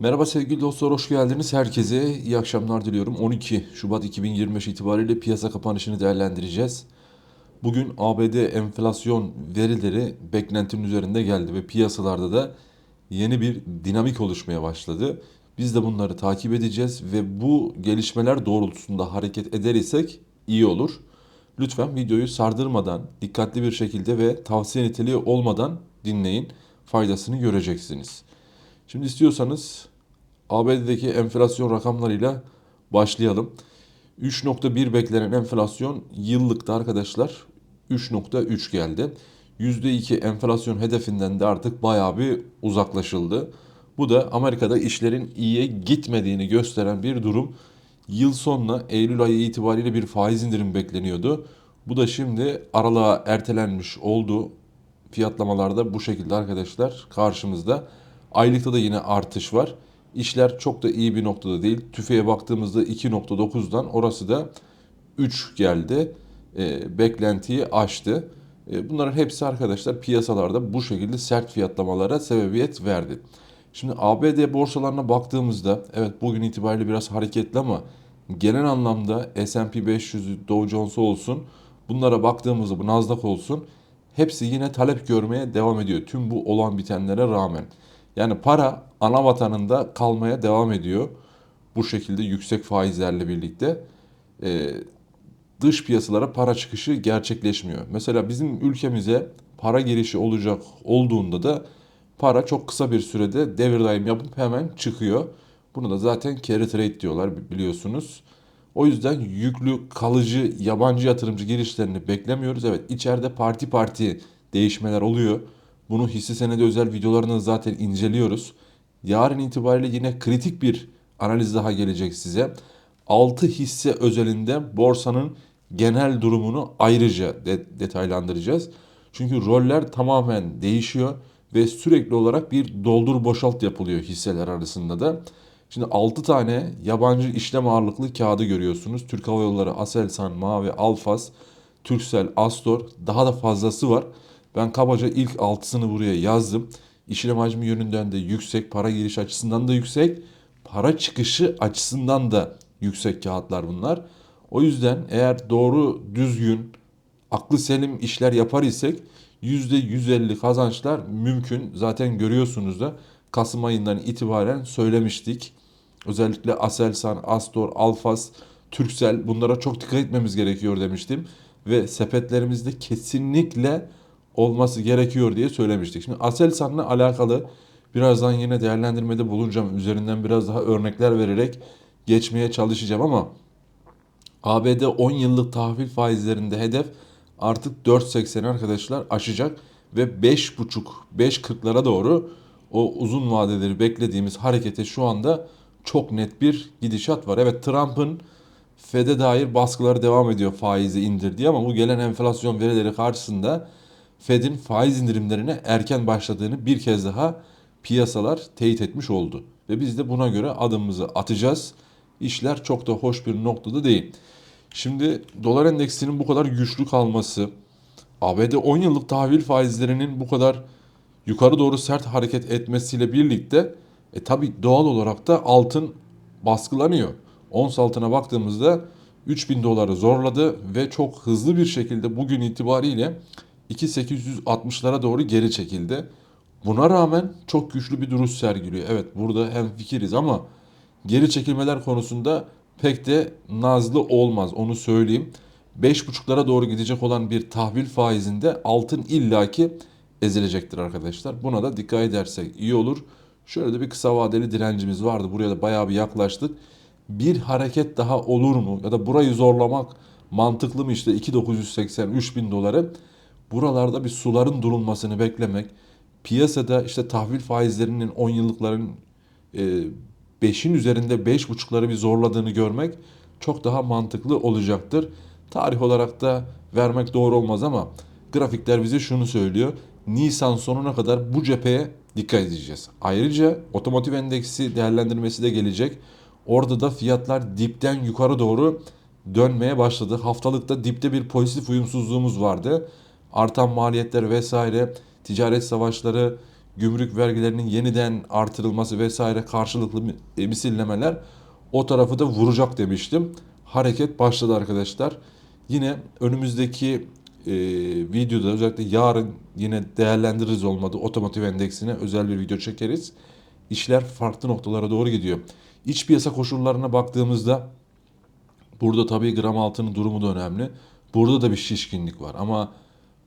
Merhaba sevgili dostlar, hoş geldiniz. Herkese iyi akşamlar diliyorum. 12 Şubat 2025 itibariyle piyasa kapanışını değerlendireceğiz. Bugün ABD enflasyon verileri beklentinin üzerinde geldi ve piyasalarda da yeni bir dinamik oluşmaya başladı. Biz de bunları takip edeceğiz ve bu gelişmeler doğrultusunda hareket eder isek iyi olur. Lütfen videoyu sardırmadan, dikkatli bir şekilde ve tavsiye niteliği olmadan dinleyin. Faydasını göreceksiniz. Şimdi istiyorsanız ABD'deki enflasyon rakamlarıyla başlayalım. 3.1 beklenen enflasyon yıllıkta arkadaşlar 3.3 geldi. %2 enflasyon hedefinden de artık bayağı bir uzaklaşıldı. Bu da Amerika'da işlerin iyiye gitmediğini gösteren bir durum. Yıl sonuna Eylül ayı itibariyle bir faiz indirim bekleniyordu. Bu da şimdi aralığa ertelenmiş oldu. Fiyatlamalarda bu şekilde arkadaşlar karşımızda. Aylıkta da yine artış var. İşler çok da iyi bir noktada değil. TÜFE'ye baktığımızda 2.9'dan orası da 3 geldi. E, beklentiyi aştı. E, bunların hepsi arkadaşlar piyasalarda bu şekilde sert fiyatlamalara sebebiyet verdi. Şimdi ABD borsalarına baktığımızda evet bugün itibariyle biraz hareketli ama genel anlamda S&P 500, Dow Jones olsun bunlara baktığımızda bu Nasdaq olsun hepsi yine talep görmeye devam ediyor. Tüm bu olan bitenlere rağmen. Yani para ana vatanında kalmaya devam ediyor. Bu şekilde yüksek faizlerle birlikte e, dış piyasalara para çıkışı gerçekleşmiyor. Mesela bizim ülkemize para girişi olacak olduğunda da para çok kısa bir sürede devir daim yapıp hemen çıkıyor. Bunu da zaten carry trade diyorlar biliyorsunuz. O yüzden yüklü kalıcı yabancı yatırımcı girişlerini beklemiyoruz. Evet içeride parti parti değişmeler oluyor. Bunu hisse senedi özel videolarını zaten inceliyoruz. Yarın itibariyle yine kritik bir analiz daha gelecek size. 6 hisse özelinde borsanın genel durumunu ayrıca de- detaylandıracağız. Çünkü roller tamamen değişiyor ve sürekli olarak bir doldur boşalt yapılıyor hisseler arasında da. Şimdi 6 tane yabancı işlem ağırlıklı kağıdı görüyorsunuz. Türk Hava Yolları, Aselsan, Mavi, Alfas, Turkcell, Astor daha da fazlası var. Ben kabaca ilk 6'sını buraya yazdım. İşlem hacmi yönünden de yüksek, para giriş açısından da yüksek, para çıkışı açısından da yüksek kağıtlar bunlar. O yüzden eğer doğru, düzgün, aklı selim işler yapar isek %150 kazançlar mümkün. Zaten görüyorsunuz da Kasım ayından itibaren söylemiştik. Özellikle Aselsan, Astor, Alfas, Turkcell bunlara çok dikkat etmemiz gerekiyor demiştim. Ve sepetlerimizde kesinlikle olması gerekiyor diye söylemiştik. Şimdi Aselsan'la alakalı birazdan yine değerlendirmede bulunacağım. Üzerinden biraz daha örnekler vererek geçmeye çalışacağım ama ABD 10 yıllık tahvil faizlerinde hedef artık 4.80 arkadaşlar aşacak ve 5.5 5.40'lara doğru o uzun vadeleri beklediğimiz harekete şu anda çok net bir gidişat var. Evet Trump'ın Fed'e dair baskıları devam ediyor faizi indir diye ama bu gelen enflasyon verileri karşısında Fed'in faiz indirimlerine erken başladığını bir kez daha piyasalar teyit etmiş oldu. Ve biz de buna göre adımımızı atacağız. İşler çok da hoş bir noktada değil. Şimdi dolar endeksinin bu kadar güçlü kalması, ABD 10 yıllık tahvil faizlerinin bu kadar yukarı doğru sert hareket etmesiyle birlikte e tabi doğal olarak da altın baskılanıyor. Ons altına baktığımızda 3000 doları zorladı ve çok hızlı bir şekilde bugün itibariyle 2860'lara doğru geri çekildi. Buna rağmen çok güçlü bir duruş sergiliyor. Evet burada hem fikiriz ama geri çekilmeler konusunda pek de nazlı olmaz onu söyleyeyim. 5.5'lara doğru gidecek olan bir tahvil faizinde altın illaki ezilecektir arkadaşlar. Buna da dikkat edersek iyi olur. Şöyle de bir kısa vadeli direncimiz vardı. Buraya da bayağı bir yaklaştık. Bir hareket daha olur mu? Ya da burayı zorlamak mantıklı mı işte 2980 3000 doları? Buralarda bir suların durulmasını beklemek. Piyasada işte tahvil faizlerinin 10 yıllıkların 5'in üzerinde 5.5'ları bir zorladığını görmek çok daha mantıklı olacaktır. Tarih olarak da vermek doğru olmaz ama grafikler bize şunu söylüyor. Nisan sonuna kadar bu cepheye dikkat edeceğiz. Ayrıca otomotiv endeksi değerlendirmesi de gelecek. Orada da fiyatlar dipten yukarı doğru dönmeye başladı. Haftalıkta dipte bir pozitif uyumsuzluğumuz vardı. Artan maliyetler vesaire, ticaret savaşları, gümrük vergilerinin yeniden artırılması vesaire karşılıklı e, misillemeler o tarafı da vuracak demiştim. Hareket başladı arkadaşlar. Yine önümüzdeki e, videoda özellikle yarın yine değerlendiririz olmadı otomotiv endeksine özel bir video çekeriz. İşler farklı noktalara doğru gidiyor. İç piyasa koşullarına baktığımızda burada tabii gram altının durumu da önemli. Burada da bir şişkinlik var ama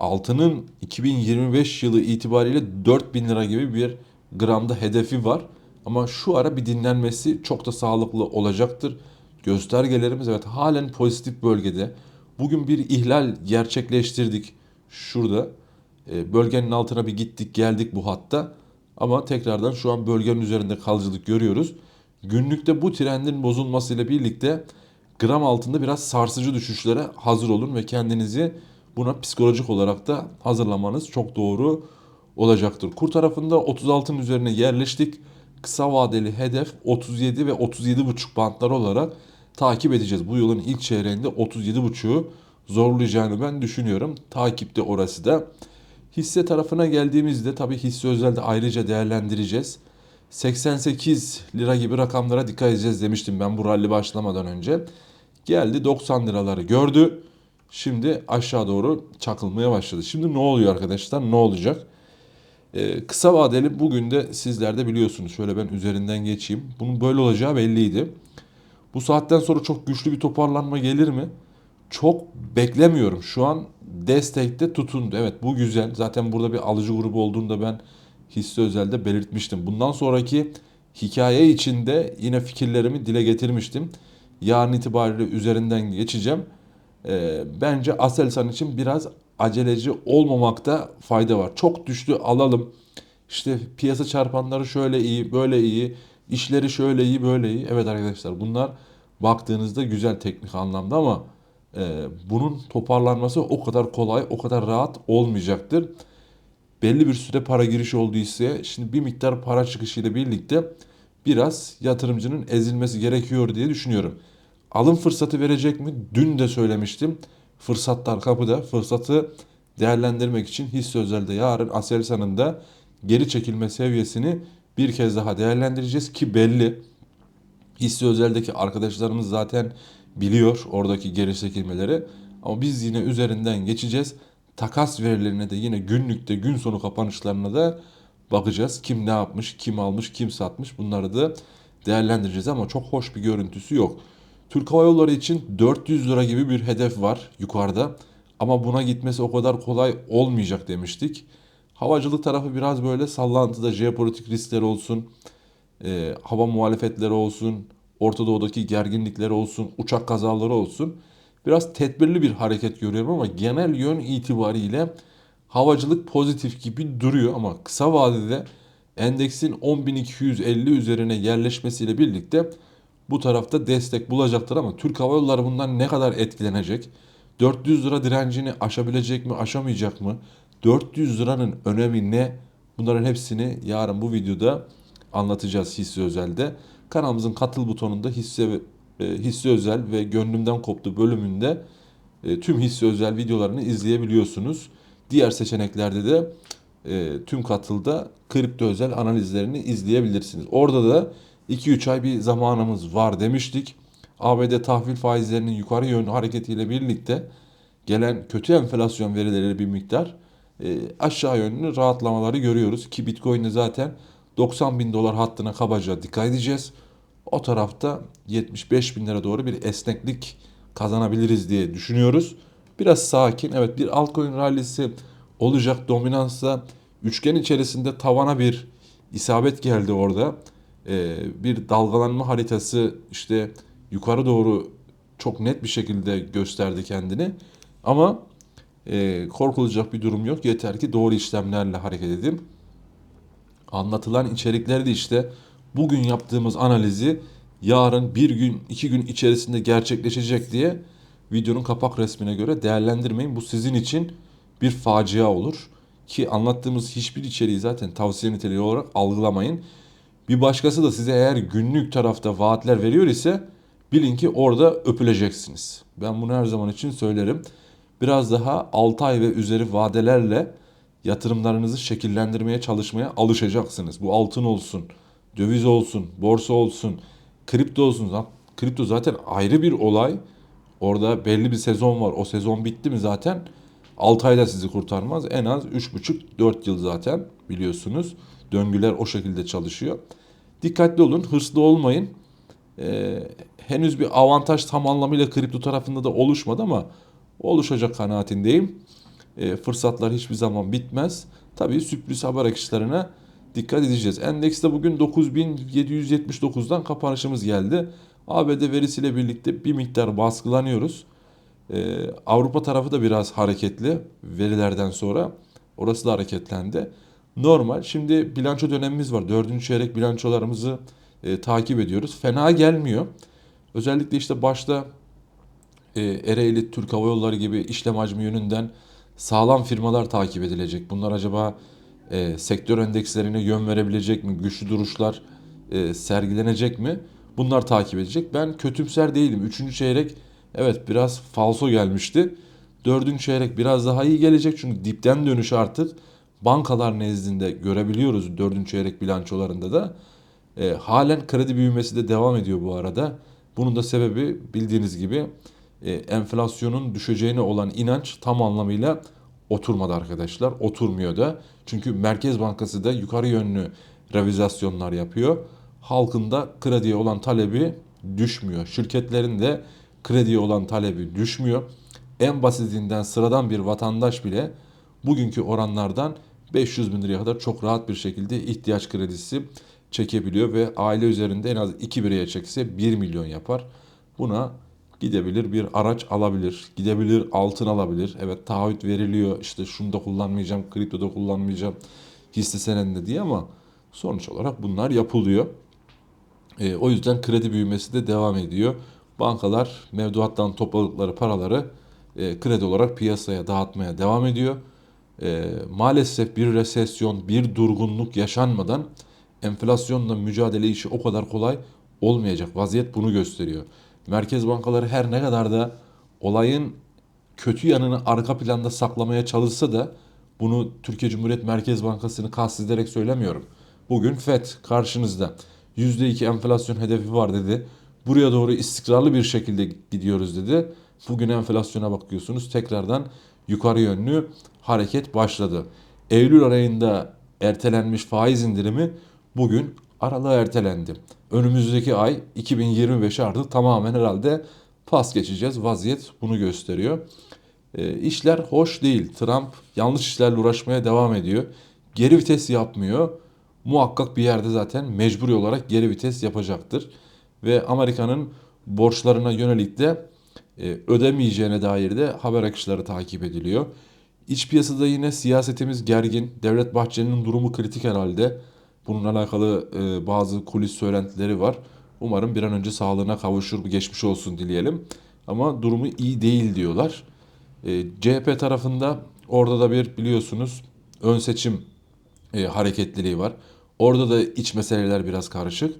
altının 2025 yılı itibariyle 4000 lira gibi bir gramda hedefi var. Ama şu ara bir dinlenmesi çok da sağlıklı olacaktır. Göstergelerimiz evet halen pozitif bölgede. Bugün bir ihlal gerçekleştirdik şurada. E, bölgenin altına bir gittik geldik bu hatta. Ama tekrardan şu an bölgenin üzerinde kalıcılık görüyoruz. Günlükte bu trendin bozulmasıyla birlikte gram altında biraz sarsıcı düşüşlere hazır olun ve kendinizi buna psikolojik olarak da hazırlamanız çok doğru olacaktır. Kur tarafında 36'ın üzerine yerleştik. Kısa vadeli hedef 37 ve 37,5 bantlar olarak takip edeceğiz. Bu yılın ilk çeyreğinde 37,5'u zorlayacağını ben düşünüyorum. Takipte orası da. Hisse tarafına geldiğimizde tabii hisse özelde ayrıca değerlendireceğiz. 88 lira gibi rakamlara dikkat edeceğiz demiştim ben bu rally başlamadan önce. Geldi 90 liraları gördü. Şimdi aşağı doğru çakılmaya başladı. Şimdi ne oluyor arkadaşlar? Ne olacak? Ee, kısa vadeli bugün de sizler de biliyorsunuz. Şöyle ben üzerinden geçeyim. Bunun böyle olacağı belliydi. Bu saatten sonra çok güçlü bir toparlanma gelir mi? Çok beklemiyorum. Şu an destekte tutundu. Evet bu güzel. Zaten burada bir alıcı grubu olduğunu da ben hisse özelde belirtmiştim. Bundan sonraki hikaye içinde yine fikirlerimi dile getirmiştim. Yarın itibariyle üzerinden geçeceğim. Ee, bence Aselsan için biraz aceleci olmamakta fayda var. Çok düştü alalım. İşte piyasa çarpanları şöyle iyi, böyle iyi, işleri şöyle iyi, böyle iyi. Evet arkadaşlar bunlar baktığınızda güzel teknik anlamda ama e, bunun toparlanması o kadar kolay, o kadar rahat olmayacaktır. Belli bir süre para girişi olduysa şimdi bir miktar para çıkışıyla birlikte biraz yatırımcının ezilmesi gerekiyor diye düşünüyorum. Alım fırsatı verecek mi? Dün de söylemiştim. Fırsatlar kapıda. Fırsatı değerlendirmek için hisse özelde yarın Aselsan'ın da geri çekilme seviyesini bir kez daha değerlendireceğiz ki belli. Hisse özeldeki arkadaşlarımız zaten biliyor oradaki geri çekilmeleri. Ama biz yine üzerinden geçeceğiz. Takas verilerine de yine günlükte gün sonu kapanışlarına da bakacağız. Kim ne yapmış, kim almış, kim satmış bunları da değerlendireceğiz ama çok hoş bir görüntüsü yok. Türk Hava Yolları için 400 lira gibi bir hedef var yukarıda. Ama buna gitmesi o kadar kolay olmayacak demiştik. Havacılık tarafı biraz böyle sallantıda jeopolitik riskler olsun, e, hava muhalefetleri olsun, Orta Doğu'daki gerginlikler olsun, uçak kazaları olsun. Biraz tedbirli bir hareket görüyorum ama genel yön itibariyle havacılık pozitif gibi duruyor ama kısa vadede endeksin 10.250 üzerine yerleşmesiyle birlikte bu tarafta destek bulacaktır ama Türk Hava Yolları bundan ne kadar etkilenecek? 400 lira direncini aşabilecek mi, aşamayacak mı? 400 liranın önemi ne? Bunların hepsini yarın bu videoda anlatacağız hisse özelde. Kanalımızın katıl butonunda hisse e, hisse özel ve gönlümden koptu bölümünde e, tüm hisse özel videolarını izleyebiliyorsunuz. Diğer seçeneklerde de e, tüm katılda kripto özel analizlerini izleyebilirsiniz. Orada da 2-3 ay bir zamanımız var demiştik. ABD tahvil faizlerinin yukarı yönlü hareketiyle birlikte gelen kötü enflasyon verileri bir miktar e, aşağı yönlü rahatlamaları görüyoruz. Ki Bitcoin'de zaten 90 bin dolar hattına kabaca dikkat edeceğiz. O tarafta 75 bin lira doğru bir esneklik kazanabiliriz diye düşünüyoruz. Biraz sakin. Evet bir altcoin rallisi olacak. Dominansa üçgen içerisinde tavana bir isabet geldi orada. Ee, bir dalgalanma haritası işte yukarı doğru çok net bir şekilde gösterdi kendini. Ama e, korkulacak bir durum yok. Yeter ki doğru işlemlerle hareket edin. Anlatılan içerikleri de işte bugün yaptığımız analizi yarın bir gün iki gün içerisinde gerçekleşecek diye videonun kapak resmine göre değerlendirmeyin. Bu sizin için bir facia olur. Ki anlattığımız hiçbir içeriği zaten tavsiye niteliği olarak algılamayın. Bir başkası da size eğer günlük tarafta vaatler veriyor ise bilin ki orada öpüleceksiniz. Ben bunu her zaman için söylerim. Biraz daha 6 ay ve üzeri vadelerle yatırımlarınızı şekillendirmeye çalışmaya alışacaksınız. Bu altın olsun, döviz olsun, borsa olsun, kripto olsun. Kripto zaten ayrı bir olay. Orada belli bir sezon var. O sezon bitti mi zaten 6 ayda sizi kurtarmaz. En az 3,5-4 yıl zaten biliyorsunuz. Döngüler o şekilde çalışıyor. Dikkatli olun, hırslı olmayın. Ee, henüz bir avantaj tam anlamıyla kripto tarafında da oluşmadı ama oluşacak kanaatindeyim. Ee, fırsatlar hiçbir zaman bitmez. Tabii sürpriz haber akışlarına dikkat edeceğiz. Endekste bugün 9779'dan kapanışımız geldi. ABD verisiyle birlikte bir miktar baskılanıyoruz. Ee, Avrupa tarafı da biraz hareketli verilerden sonra. Orası da hareketlendi. Normal. Şimdi bilanço dönemimiz var. Dördüncü çeyrek bilançolarımızı e, takip ediyoruz. Fena gelmiyor. Özellikle işte başta e, Ereğli, Türk Hava Yolları gibi işlem hacmi yönünden sağlam firmalar takip edilecek. Bunlar acaba e, sektör endekslerine yön verebilecek mi? Güçlü duruşlar e, sergilenecek mi? Bunlar takip edecek. Ben kötümser değilim. Üçüncü çeyrek evet biraz falso gelmişti. Dördüncü çeyrek biraz daha iyi gelecek. Çünkü dipten dönüş artık bankalar nezdinde görebiliyoruz dördüncü çeyrek bilançolarında da. E, halen kredi büyümesi de devam ediyor bu arada. Bunun da sebebi bildiğiniz gibi e, enflasyonun düşeceğine olan inanç tam anlamıyla oturmadı arkadaşlar. Oturmuyor da. Çünkü Merkez Bankası da yukarı yönlü revizasyonlar yapıyor. Halkın da krediye olan talebi düşmüyor. Şirketlerin de krediye olan talebi düşmüyor. En basitinden sıradan bir vatandaş bile bugünkü oranlardan 500 bin liraya kadar çok rahat bir şekilde ihtiyaç kredisi çekebiliyor ve aile üzerinde en az 2 bireye çekse 1 milyon yapar. Buna gidebilir bir araç alabilir, gidebilir altın alabilir. Evet taahhüt veriliyor işte şunu da kullanmayacağım, kriptoda kullanmayacağım hisse senedinde diye ama sonuç olarak bunlar yapılıyor. E, o yüzden kredi büyümesi de devam ediyor. Bankalar mevduattan topladıkları paraları e, kredi olarak piyasaya dağıtmaya devam ediyor. E, maalesef bir resesyon, bir durgunluk yaşanmadan enflasyonla mücadele işi o kadar kolay olmayacak. Vaziyet bunu gösteriyor. Merkez bankaları her ne kadar da olayın kötü yanını arka planda saklamaya çalışsa da bunu Türkiye Cumhuriyet Merkez Bankası'nı kastederek söylemiyorum. Bugün FED karşınızda %2 enflasyon hedefi var dedi. Buraya doğru istikrarlı bir şekilde gidiyoruz dedi. Bugün enflasyona bakıyorsunuz tekrardan yukarı yönlü hareket başladı. Eylül ayında ertelenmiş faiz indirimi bugün aralığa ertelendi. Önümüzdeki ay 2025 artık tamamen herhalde pas geçeceğiz. Vaziyet bunu gösteriyor. E, işler hoş değil. Trump yanlış işlerle uğraşmaya devam ediyor. Geri vites yapmıyor. Muhakkak bir yerde zaten mecburi olarak geri vites yapacaktır. Ve Amerika'nın borçlarına yönelik de ödemeyeceğine dair de haber akışları takip ediliyor. İç piyasada yine siyasetimiz gergin. Devlet Bahçeli'nin durumu kritik herhalde. Bununla alakalı e, bazı kulis söylentileri var. Umarım bir an önce sağlığına kavuşur, geçmiş olsun dileyelim. Ama durumu iyi değil diyorlar. E, CHP tarafında orada da bir biliyorsunuz ön seçim e, hareketliliği var. Orada da iç meseleler biraz karışık.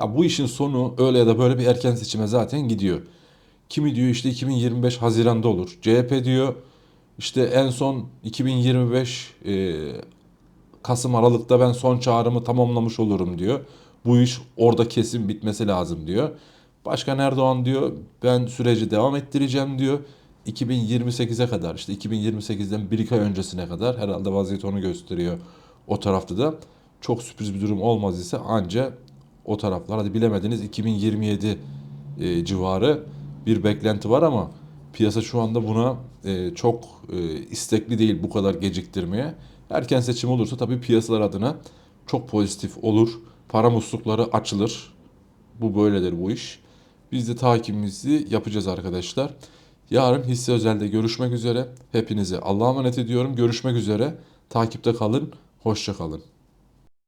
Ya bu işin sonu öyle ya da böyle bir erken seçime zaten gidiyor. Kimi diyor işte 2025 Haziran'da olur. CHP diyor işte en son 2025 e, Kasım Aralık'ta ben son çağrımı tamamlamış olurum diyor. Bu iş orada kesin bitmesi lazım diyor. Başkan Erdoğan diyor ben süreci devam ettireceğim diyor. 2028'e kadar işte 2028'den 1-2 ay öncesine kadar herhalde vaziyet onu gösteriyor o tarafta da. Çok sürpriz bir durum olmaz ise anca o taraflar hadi bilemediniz 2027 e, civarı bir beklenti var ama piyasa şu anda buna e, çok e, istekli değil bu kadar geciktirmeye. Erken seçim olursa tabii piyasalar adına çok pozitif olur. Para muslukları açılır. Bu böyledir bu iş. Biz de takibimizi yapacağız arkadaşlar. Yarın hisse özelde görüşmek üzere. Hepinize Allah'a emanet ediyorum. Görüşmek üzere. Takipte kalın. Hoşça kalın.